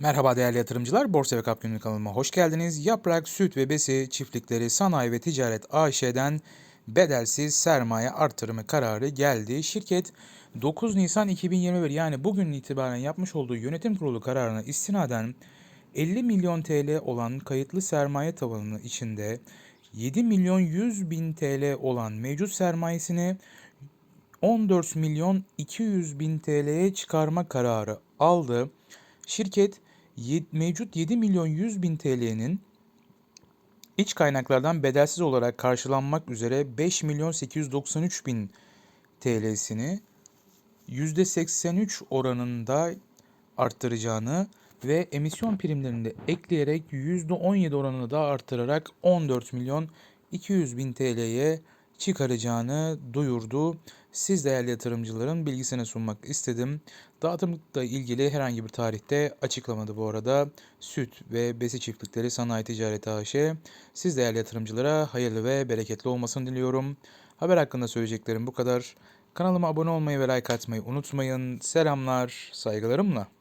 Merhaba değerli yatırımcılar, Borsa ve Kap Günlük kanalıma hoş geldiniz. Yaprak Süt ve Besi Çiftlikleri Sanayi ve Ticaret AŞ'den bedelsiz sermaye artırımı kararı geldi. Şirket 9 Nisan 2021 yani bugün itibaren yapmış olduğu yönetim kurulu kararına istinaden 50 milyon TL olan kayıtlı sermaye tavanının içinde 7 milyon 100 bin TL olan mevcut sermayesini 14 milyon 200 bin TL'ye çıkarma kararı aldı. Şirket mevcut 7 milyon 100 bin TL'nin iç kaynaklardan bedelsiz olarak karşılanmak üzere 5 milyon 893 bin TL'sini %83 oranında arttıracağını ve emisyon primlerini de ekleyerek %17 oranını daha arttırarak 14 milyon 200 bin TL'ye çıkaracağını duyurdu. Siz değerli yatırımcıların bilgisine sunmak istedim. Dağıtımla ilgili herhangi bir tarihte açıklamadı bu arada. Süt ve Besi Çiftlikleri Sanayi Ticaret AŞ. Siz değerli yatırımcılara hayırlı ve bereketli olmasını diliyorum. Haber hakkında söyleyeceklerim bu kadar. Kanalıma abone olmayı ve like atmayı unutmayın. Selamlar, saygılarımla.